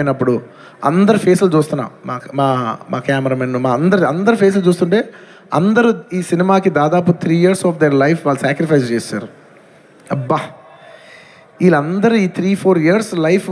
అయినప్పుడు అందరి ఫేసులు చూస్తున్నా. మా మా మా కెమెరామెన్ మా అందరి అందరి ఫేసులు చూస్తుంటే అందరూ ఈ సినిమాకి దాదాపు three years of their life వాళ్ళు సాక్రిఫైస్ చేశారు. అబ్బా! వీళ్ళందరూ ఈ three four years life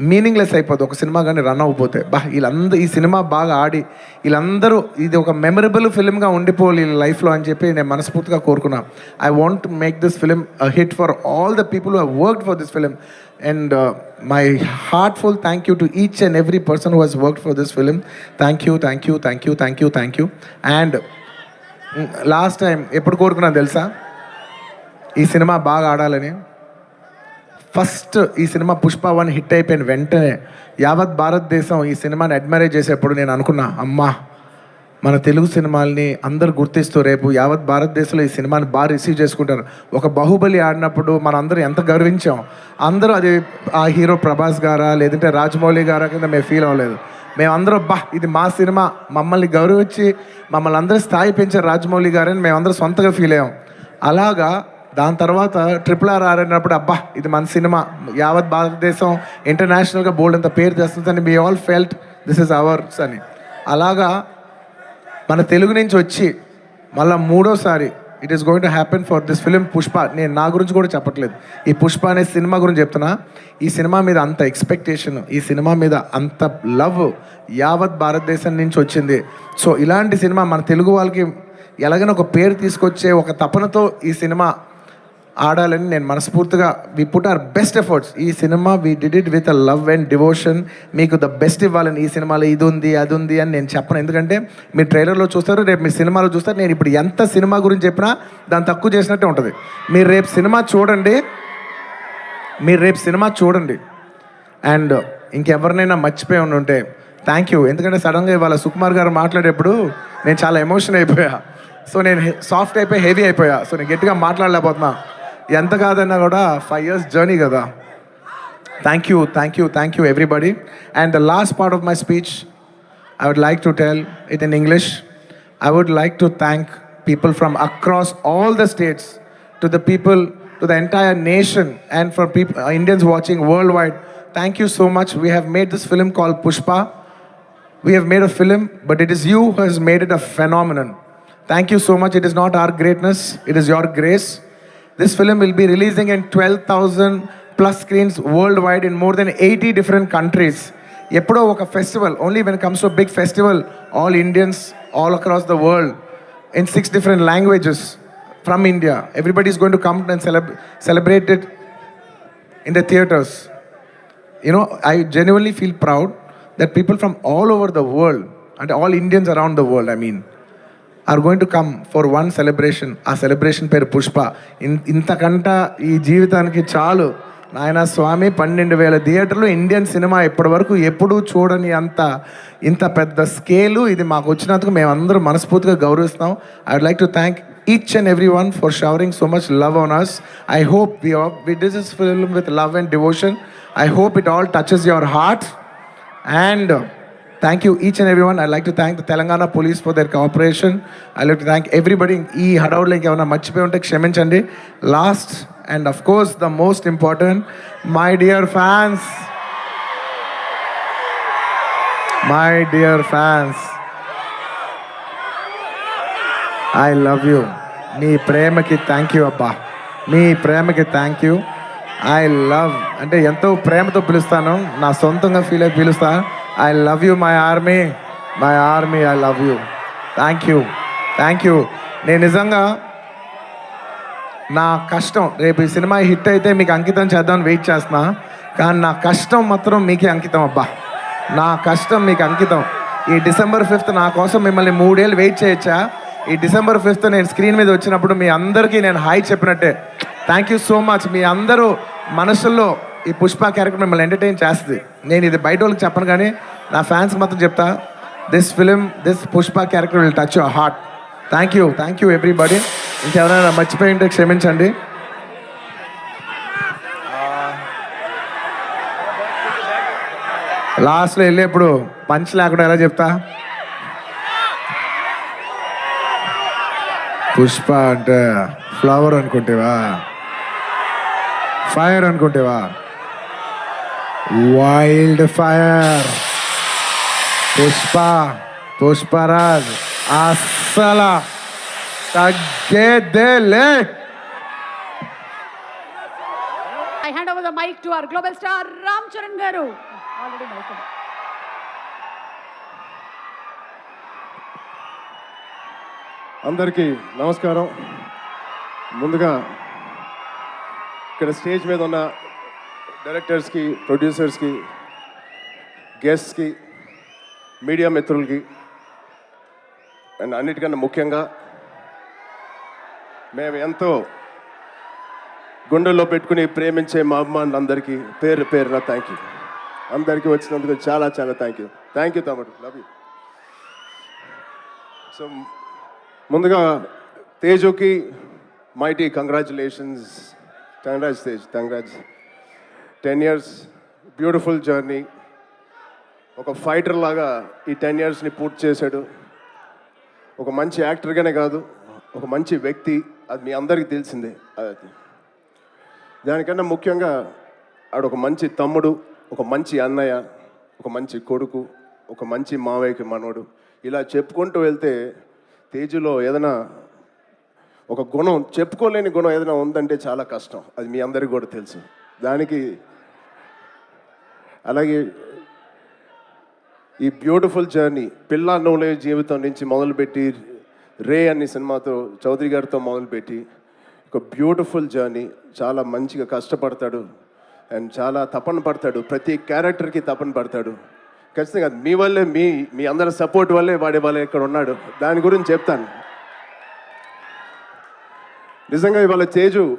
meaningless అయిపోతుంది ఒక సినిమా కానీ రన్ అవ్వకపోతే. బా వీళ్ళందరూ ఈ సినిమా బాగా ఆడి వీళ్ళందరూ ఇది ఒక మెమరబుల్ ఫిలింగా ఉండిపోవాలి వీళ్ళ లైఫ్లో అని చెప్పి నేను మనస్ఫూర్తిగా కోరుకున్నాను I want make this film hit for all the people who for this film and my heartful thank you to each and every person who has work for this film thank you thank you thank you thank you thank you and last time ఎప్పుడు కోరుకున్నా తెలుసా? ఈ cinema బాగా ఆడాలని. First ఈ cinema Pushpa one hit అయిపోయిన వెంటనే యావత్ భారతదేశం ఈ సినిమాని అడ్మైర్ చేసేప్పుడు నేను అనుకున్నా అమ్మా! మన తెలుగు సినిమాల్ని అందరు గుర్తిస్తూ రేపు యావత్ భారతదేశంలో ఈ సినిమాని బాగా రిసీవ్ చేసుకుంటారు. ఒక బాహుబలి ఆడినప్పుడు మన అందరూ ఎంత గర్వించాం. అందరూ అది ఆ హీరో ప్రభాస్ గారా లేదంటే రాజమౌళి గారా కింద మేము ఫీల్ అవ్వలేదు. మేమందరం బా ఇది మా సినిమా. మమ్మల్ని గౌరవించి మమ్మల్ని అందరూ స్థాయి పెంచారు రాజమౌళి గారని మేమందరం సొంతగా ఫీల్ అయ్యాం. అలాగా దాని తర్వాత ట్రిపుల్ ఆర్ ఆడినప్పుడు అబ్బా ఇది మన సినిమా. యావత్ భారతదేశం ఇంటర్నేషనల్గా బోల్డ్ అంత పేరు తెస్తుందని మీ all felt this is ours అని. అలాగా మన తెలుగు నుంచి వచ్చి మళ్ళీ మూడోసారి it is going to happen for this film Pushpa నేను నా గురించి కూడా చెప్పట్లేదు. ఈ పుష్ప అనే సినిమా గురించి చెప్తున్నా. ఈ సినిమా మీద అంత ఎక్స్పెక్టేషన్ ఈ సినిమా మీద అంత లవ్ యావత్ భారతదేశం నుంచి వచ్చింది. సో ఇలాంటి సినిమా మన తెలుగు వాళ్ళకి ఎలాగైనా ఒక పేరు తీసుకొచ్చే ఒక తపనతో ఈ సినిమా ఆడాలని నేను మనస్ఫూర్తిగా we put our best efforts ఈ cinema we did it with a love and devotion మీకు ద బెస్ట్ ఇవ్వాలని ఈ సినిమాలో ఇది ఉంది అది ఉంది అని నేను చెప్పను. ఎందుకంటే మీరు ట్రైలర్లో చూస్తారు రేపు మీ సినిమాలో చూస్తారు. నేను ఇప్పుడు ఎంత సినిమా గురించి చెప్పినా దాన్ని తక్కువ చేసినట్టే ఉంటుంది. మీరు రేపు సినిమా చూడండి. మీరు రేపు సినిమా చూడండి. అండ్ ఇంకెవరినైనా మర్చిపోయి ఉండి ఉంటే థ్యాంక్ యూ ఎందుకంటే సడన్గా ఇవాళ సుకుమార్ గారు మాట్లాడేటప్పుడు నేను చాలా ఎమోషన్ అయిపోయా. సో నేను సాఫ్ట్ అయిపోయి హెవీ అయిపోయా. సో నేను గట్టిగా మాట్లాడలేకపోతున్నా. ఎంత కాదన్నా కూడా ఫైవ్ ఇయర్స్ జర్నీ కదా thank you thank you thank you everybody and the last part of my speech I would like to tell it in English. I would like to thank people from across all the states, to the people, to the entire nation, and for people, uh, Indians watching worldwide. Thank you so much. We have made this film called Pushpa. We have made a film, but it is you who has made it a phenomenon. Thank you so much. It is not our greatness, it is your grace. This film will be releasing in 12,000 plus screens worldwide in more than 80 different countries. ఎప్పుడో ఒక festival only when comes to big festival all Indians all across the world in six different languages from India everybody is going to come and celeb celebrate it in the theaters. You know, I genuinely feel proud that people from all over the world, and all Indians around the world, I are going to come for one celebration ఆ celebration పేరు పుష్ప. ఇంతకంట ఈ జీవితానికి చాలు. నాయన స్వామి పన్నెండు వేల థియేటర్లు Indian cinema ఇప్పటివరకు ఎప్పుడూ చూడని అంత ఇంత పెద్ద స్కేలు ఇది మాకు వచ్చినందుకు మేము అందరూ మనస్ఫూర్తిగా గౌరవిస్తాం I like to thank each and every one for showering so much love on us I hope we this film with love and devotion I hope it all touches your heart and thank you each and every one I like to thank the Telangana police for their I like like thank thank everybody. ఈ హడౌడ్లో ఇంకేమైనా మర్చిపోయి ఉంటే క్షమించండి. Last and of course the most important my dear fans my dear fans I love you మీ ప్రేమకి thank you అబ్బా. మీ ప్రేమకి thank you I love అంటే ఎంతో ప్రేమతో పిలుస్తాను. నా సొంతంగా ఫీల్ అయి పిలుస్తాను I love you my army my army I love you thank you thank you నేను నిజంగా నా కష్టం రేపు ఈ సినిమా హిట్ అయితే మీకు అంకితం చేద్దామని వెయిట్ చేస్తున్నా. కానీ నా కష్టం మాత్రం మీకే అంకితం అబ్బా. నా కష్టం మీకు అంకితం. ఈ డిసెంబర్ ఫిఫ్త్ నా కోసం మిమ్మల్ని మూడేళ్ళు వెయిట్ చేయొచ్చా? ఈ డిసెంబర్ ఫిఫ్త్ నేను స్క్రీన్ మీద వచ్చినప్పుడు మీ అందరికీ నేను హాయ్ చెప్పినట్టే. థ్యాంక్ యూ సో మచ్ మీ అందరూ మనసుల్లో ఈ పుష్ప క్యారెక్టర్ మిమ్మల్ని ఎంటర్టైన్ చేస్తుంది. నేను ఇది బయట వాళ్ళకి చెప్పను కానీ నా ఫ్యాన్స్కి మాత్రం చెప్తా this film this Pushpa character will touch your heart thank you thank you everybody ఇంకెవరైనా మర్చిపోయి ఉంటే క్షమించండి. లాస్ట్లో వెళ్ళేప్పుడు పంచ్ లేకుండా ఎలా చెప్తా? పుష్ప అంటే ఫ్లవర్ అనుకుంటేవా? ఫైర్ అనుకుంటేవా? వైల్డ్ ఫైర్ పుష్ప పుష్పరాజ్ అస్సల తగ్గేదేలే I hand over the mic to our global star Ram Charan Garu. Already mic. ఉంది. అందరికీ నమస్కారం ముందుగా ఇక్కడ స్టేజ్ మీద ఉన్న డైరెక్టర్స్కి ప్రొడ్యూసర్స్కి గెస్ట్స్కి మీడియా మిత్రులకి అండ్ అన్నిటికన్నా ముఖ్యంగా మేము ఎంతో గుండెల్లో పెట్టుకుని ప్రేమించే మా అభిమానులందరికీ పేరు పేరున థ్యాంక్ యూ అందరికీ వచ్చినందుకు చాలా చాలా థ్యాంక్ యూ థ్యాంక్ యూ తమ్ముడు. లవ్ యూ సో ముందుగా తేజుకి mighty congratulations Thangaraj Tej Thangaraj ten years beautiful journey. ఒక ఫైటర్ లాగా ఈ టెన్ ఇయర్స్ని పూర్తి చేశాడు. ఒక మంచి యాక్టర్గానే కాదు ఒక మంచి వ్యక్తి. అది మీ అందరికీ తెలిసిందే. అది. దానికన్నా ముఖ్యంగా ఆడు ఒక మంచి తమ్ముడు ఒక మంచి అన్నయ్య ఒక మంచి కొడుకు ఒక మంచి మావయ్యకి మనోడు ఇలా చెప్పుకుంటూ వెళ్తే తేజులో ఏదైనా ఒక గుణం చెప్పుకోలేని గుణం ఏదైనా ఉందంటే చాలా కష్టం. అది మీ అందరికీ కూడా తెలుసు. దానికి అలాగే ఈ బ్యూటిఫుల్ జర్నీ పిల్ల నోలే జీవితం నుంచి మొదలుపెట్టి రే అనే సినిమాతో చౌదరి గారితో మొదలుపెట్టి ఒక బ్యూటిఫుల్ జర్నీ. చాలా మంచిగా కష్టపడతాడు అండ్ చాలా తపన పడతాడు. ప్రతి క్యారెక్టర్కి తపన పడతాడు. ఖచ్చితంగా మీ వల్లే మీ మీ అందరి సపోర్ట్ వల్లే వాడి వల్లే ఇక్కడ ఉన్నాడు. దాని గురించి చెప్తాను. నిజంగా ఇవాళ తేజు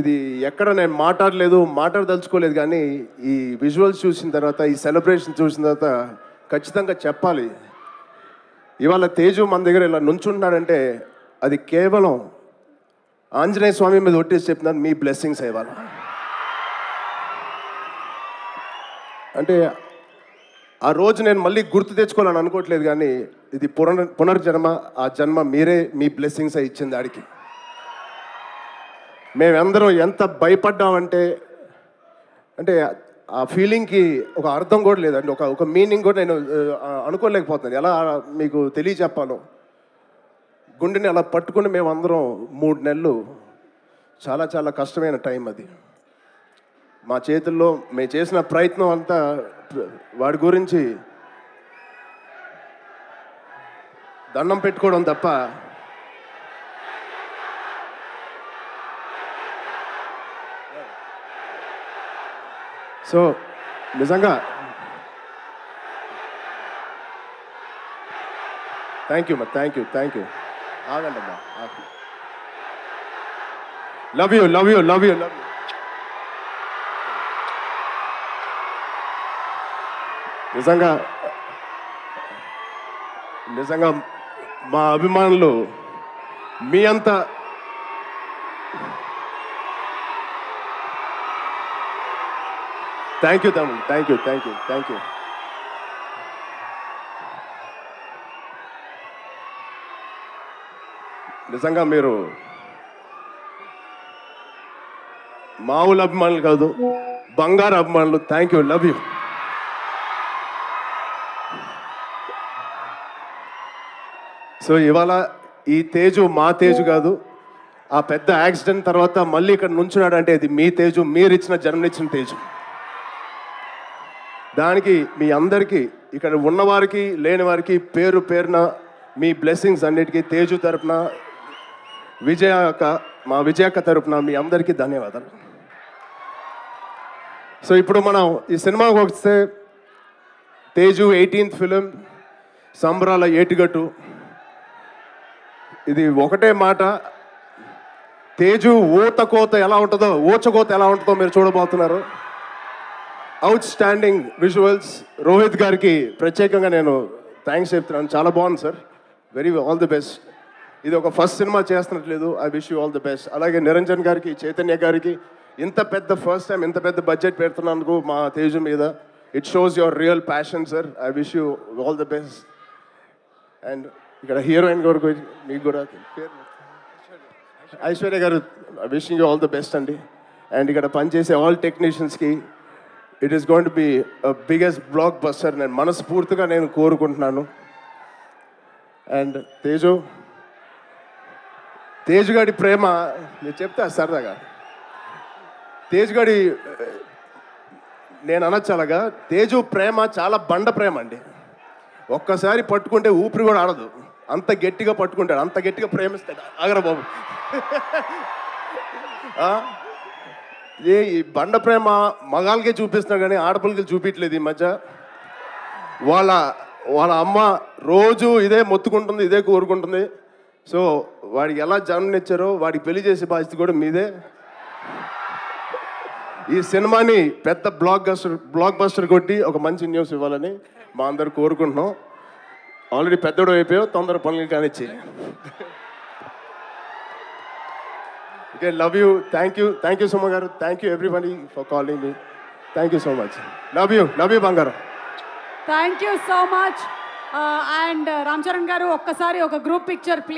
ఇది ఎక్కడ నేను మాట్లాడలేదు మాట్లాడదలుచుకోలేదు కానీ ఈ విజువల్స్ చూసిన తర్వాత ఈ సెలబ్రేషన్ చూసిన తర్వాత ఖచ్చితంగా చెప్పాలి. ఇవాళ తేజు మన దగ్గర ఇలా నుంచుంటున్నాడంటే అది కేవలం ఆంజనేయ స్వామి మీద ఒట్టేసి చెప్తున్నాను మీ బ్లెస్సింగ్స్ ఇవాళ. అంటే ఆ రోజు నేను మళ్ళీ గుర్తు తెచ్చుకోవాలని అనుకోవట్లేదు కానీ ఇది పునర్ పునర్జన్మ ఆ జన్మ మీరే మీ బ్లెస్సింగ్స్ ఇచ్చింది ఆడికి. మేమందరం ఎంత భయపడ్డామంటే అంటే ఆ ఫీలింగ్కి ఒక అర్థం కూడా లేదండి. ఒక ఒక మీనింగ్ కూడా నేను అనుకోలేకపోతున్నాను. ఎలా మీకు తెలియచెప్పాలో గుండెని అలా పట్టుకుని మేమందరం మూడు నెలలు చాలా చాలా కష్టమైన టైం అది. మా చేతుల్లో మేము చేసిన ప్రయత్నం అంతా వాడి గురించి దండం పెట్టుకోవడం తప్ప సో నిజంగా. థ్యాంక్ యూ మా థ్యాంక్ యూ థ్యాంక్ యూ ఆగండి అమ్మా love you love you love you love you నిజంగా నిజంగా మా అభిమానులు మీ అంత థ్యాంక్ యూ తమ్ముడు thank you thank you thank you నిజంగా మీరు మామూలు అభిమానులు కాదు బంగారు అభిమానులు. Thank you love you so ఇవాళ ఈ తేజు మా తేజు కాదు ఆ పెద్ద యాక్సిడెంట్ తర్వాత మళ్ళీ ఇక్కడ నుంచున్నాడు అంటే ఇది మీ తేజు మీరు ఇచ్చిన జన్మనిచ్చిన తేజు. దానికి మీ అందరికీ ఇక్కడ ఉన్నవారికి లేని వారికి పేరు పేరున మీ బ్లెస్సింగ్స్ అన్నిటికీ తేజు తరపున విజయ అక్క మా విజయక్క తరపున మీ అందరికీ ధన్యవాదాలు. సో ఇప్పుడు మనం ఈ సినిమాకి వస్తే తేజు ఎయిటీన్త్ ఫిలిం సంబరాల ఏటిగట్టు. ఇది ఒకటే మాట తేజు ఊత కోత ఎలా ఉంటుందో ఊచకోత ఎలా ఉంటుందో మీరు చూడబోతున్నారు. అవుట్ స్టాండింగ్ విజువల్స్ రోహిత్ గారికి ప్రత్యేకంగా నేను థ్యాంక్స్ చెప్తున్నాను. చాలా బాగుంది sir. Very all the best ఇది ఒక ఫస్ట్ సినిమా చేస్తున్నట్లేదు. I wish you all the best అలాగే నిరంజన్ గారికి చైతన్య గారికి ఇంత పెద్ద ఫస్ట్ టైం ఇంత పెద్ద బడ్జెట్ పెడుతున్నందుకు మా తేజు మీద. It shows your real passion sir I wish you all the best and ఇక్కడ హీరోయిన్ గారు మీకు కూడా ఐశ్వర్య గారు wishing you all the best అండి. అండ్ ఇక్కడ పనిచేసే all టెక్నీషియన్స్కి it is going to be biggest blockbuster నేను మనస్ఫూర్తిగా నేను కోరుకుంటున్నాను. అండ్ తేజు తేజుగాడి ప్రేమ నేను చెప్తా సరదాగా. తేజుగాడి నేను అనొచ్చు తేజు ప్రేమ చాలా బండ ప్రేమ అండి. ఒక్కసారి పట్టుకుంటే ఊపిరి కూడా ఆడదు. అంత గట్టిగా పట్టుకుంటాడు. అంత గట్టిగా ప్రేమిస్తాడు. ఆగరా బాబు. ఏ ఈ బండ ప్రేమ మగాళ్ళకే చూపిస్తున్నారు కానీ ఆడపిల్లకి చూపించలేదు ఈ మధ్య. వాళ్ళ వాళ్ళ అమ్మ రోజు ఇదే మొత్తుకుంటుంది ఇదే కోరుకుంటుంది. సో వాడికి ఎలా జన్మనిచ్చారో వాడికి పెళ్ళి చేసే బాధ్యత కూడా మీదే. ఈ సినిమాని పెద్ద బ్లాక్ బస్టర్ బ్లాక్ బస్టర్ కొట్టి ఒక మంచి న్యూస్ ఇవ్వాలని మా అందరు కోరుకుంటున్నాం. ఆల్రెడీ పెద్దోడు అయిపోయావు తొందర పనులు కానిచ్చి okay love you thank you thank you Suma గారు thank you everybody for calling me thank you so much love you love you బంగారం thank you so much and Ram Charan గారు ఒక్కసారి ఒక గ్రూప్ పిక్చర్ ప్లీజ్